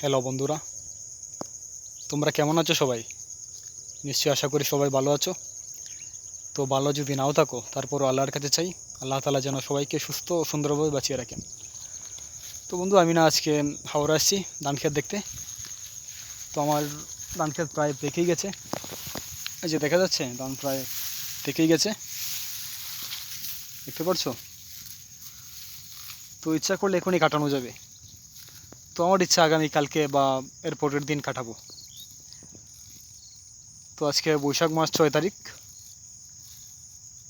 Hello বন্ধুরা, তোমরা কেমন আছো সবাই? নিশ্চয়ই আশা করি সবাই ভালো আছো। তো ভালো যদি নাও থাকো, তারপরও আল্লাহর কাছে চাই, আল্লাহ তালা যেন সবাইকে সুস্থ ও সুন্দরভাবে বাঁচিয়ে রাখেন তো বন্ধু, আমি না আজকে হাওড়া আসছি ধান ক্ষেত দেখতে। তো আমার ধান ক্ষেত প্রায় পেকেই গেছে। এই যে দেখা যাচ্ছে, ধান প্রায় পেকেই গেছে। দেখতে পারছ? তো ইচ্ছা করলে এখনই কাটানো যাবে। তো আমার ইচ্ছা আগামী কালকে বা এর পরের দিন কাটাবো। তো আজকে বৈশাখ মাস ছয় তারিখ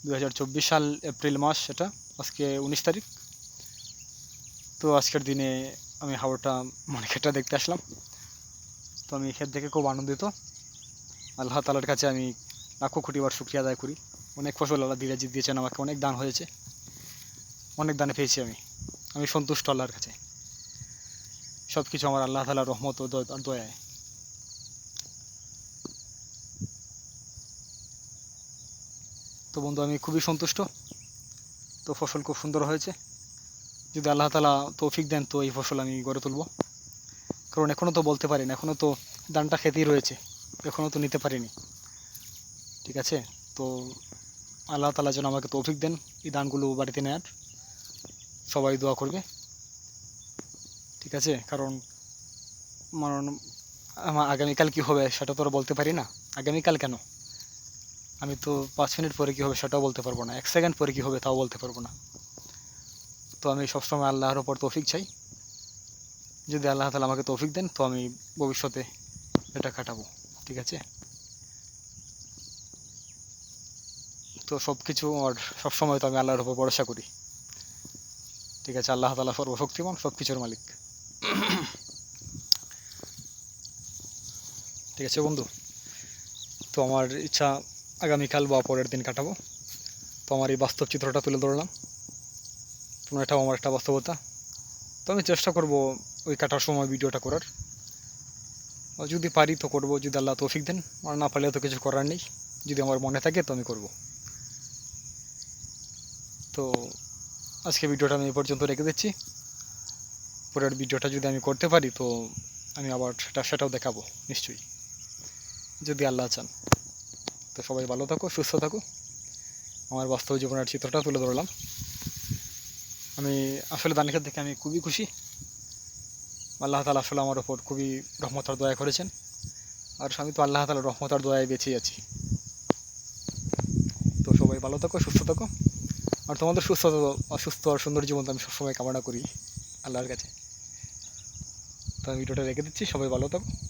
দু হাজার চব্বিশ সাল এপ্রিল মাস এটা, আজকে উনিশ তারিখ। তো আজকের দিনে আমি হাওড়টা মানে ক্ষেতটা দেখতে আসলাম। তো আমি ক্ষেত দেখে খুব আনন্দিত। আল্লাহ তালার কাছে আমি লাখো কোটিবার শুক্রিয়া আদায় করি। অনেক ফসল আল্লাহ ধীরে দিয়েছেন, আমাকে অনেক দান হয়েছে। অনেক দানে পেয়েছি আমি। আমি সন্তুষ্ট আল্লাহর কাছে। সব কিছু আমার আল্লাহ তালার রহমত ও দয়ায়। তো বন্ধু, আমি খুবই সন্তুষ্ট। তো ফসল খুব সুন্দর হয়েছে। যদি আল্লাহ তালা তৌফিক দেন, তো এই ফসল আমি গড়ে তুলব। কারণ এখনও তো বলতে পারি না এখনও তো দানটা খেতেই রয়েছে। এখনও তো নিতে পারিনি। ঠিক আছে? তো আল্লাহ তালা যেন আমাকে তৌফিক দেন, এই দানগুলো বাড়িতে নেয়ার। সবাই দোয়া করবে। ঠিক আছে? কারণ আমার আগামীকাল কী হবে সেটা তো বলতে পারি না। আগামীকাল কেন? আমি তো পাঁচ মিনিট পরে কী হবে সেটাও বলতে পারব না। এক সেকেন্ড পরে কী হবে তাও বলতে পারব না। তো আমি সবসময় আল্লাহর ওপর তৌফিক চাই। যদি আল্লাহ তালা আমাকে তৌফিক দেন, তো আমি ভবিষ্যতে এটা কাটাবো। ঠিক আছে? তো সব কিছু আর সবসময় তো আমি আল্লাহর ওপর ভরসা করি। ঠিক আছে? আল্লাহ তালা সর্বশক্তিমান সব কিছুর মালিক। ঠিক আছে বন্ধু। তো আমার ইচ্ছা আগামীকাল বা পরের দিন কাটাবো। তো আমার এই বাস্তব চিত্রটা তুলে ধরলাম। তোমার এটাও আমার একটা বাস্তবতা। তো আমি চেষ্টা করব ওই কাটার সময় ভিডিওটা করার। যদি পারি তো করব, যদি আল্লাহ তৌফিক দেন। আর না পারলে তো কিছু করার নেই। যদি আমার মনে থাকে তো আমি করব। তো আজকে ভিডিওটা আমি এই পর্যন্ত রেখে দিচ্ছি। পরের ভিডিওটা যদি আমি করতে পারি তো আমি আবার সেটা, সেটাও দেখাবো, নিশ্চয়ই। যদি আল্লাহ চান। তো সবাই ভালো থাকো, সুস্থ থাকো। আমার বাস্তব জীবনের চিত্রটা তুলে ধরলাম। আমি আসলে দানিকার দেখে আমি খুবই খুশি। আল্লাহ তালা আসলে আমার ওপর খুবই রহমতার দয়া করেছেন। আর আমি তো আল্লাহ তালার রহমতার দয়ায় বেঁচেই আছি। তো সবাই ভালো থাকো, সুস্থ থাকো। আর তোমাদের সুস্থ সুস্থ আর সুন্দর জীবন তো আমি সবসময় কামনা করি আল্লাহর কাছে। তো আমি ভিডিওটা রেখে দিচ্ছি, সবাই ভালো থাকো।